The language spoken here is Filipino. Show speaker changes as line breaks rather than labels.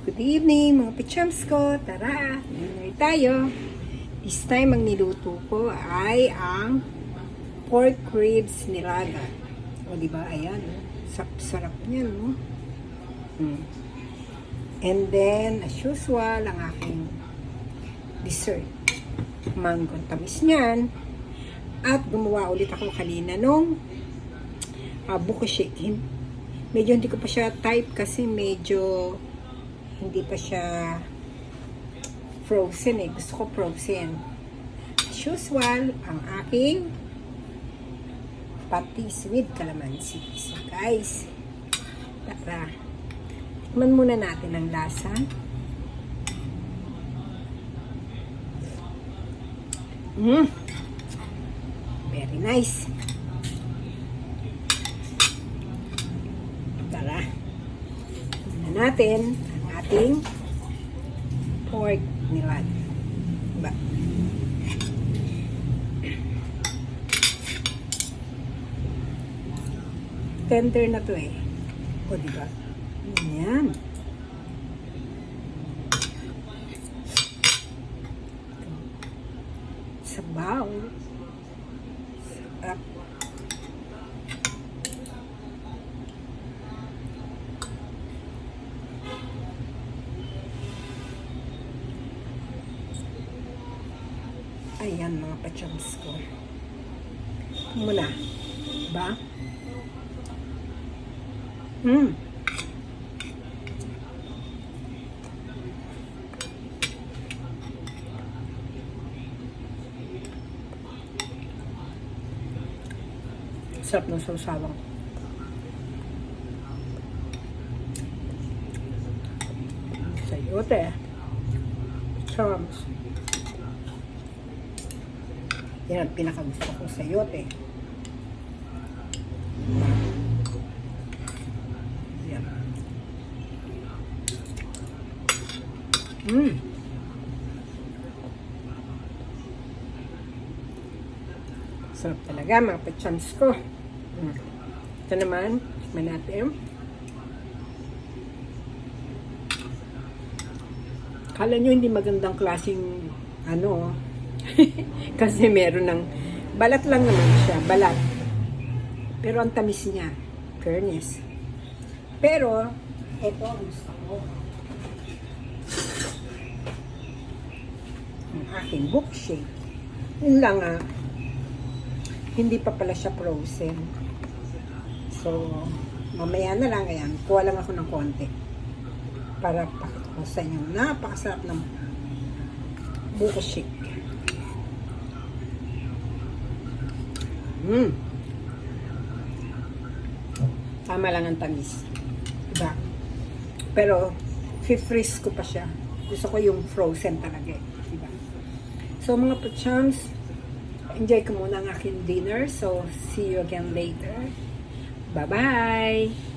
Good evening mga pichams ko. Tara, dinner tayo. This time ang niluto ko ay ang pork ribs nilaga. O di ba ayan, oh. Sarap, sarap niyan, no? Hmm. And then, as usual, ang aking dessert. Mango ang tamis niyan. At gumawa ulit ako kanina nung uh, buko shake. Hin- Medyo hindi ko pa siya type kasi medyo hindi pa siya frozen eh. Gusto ko frozen. As usual, ang aking patis with calamansi. So guys, tara. Tikman muna natin ang lasa. Mm. Very nice. Tara. Tignan natin ating pork nilad. Diba? Tender na to eh. O, diba? Yan. Sabaw. Sarap. Ayan mga pachams ko. Muna. Ba? Hmm. Sarap ng sausawang. Sayote. Charms. Yan ang pinakagusto ko sa yote. Yan. Mm. Sarap talaga mga pachans ko. Mm. Ito naman, tikman natin. Kala nyo hindi magandang klaseng ano, kasi meron ng balat lang naman siya, balat. Pero ang tamis niya, fairness. Pero, ito ang gusto ko. Ang aking bookshake. Yun lang ah, hindi pa pala siya frozen. So, mamaya na lang, ayan, kuha lang ako ng konti. Para pakita ko sa inyo, napakasarap ng buko Mm. Tama lang ang tamis. Diba? Pero, freeze ko pa siya. Gusto ko yung frozen talaga eh. Diba? So, mga pachams, enjoy ko muna ang aking dinner. So, see you again later. Bye-bye!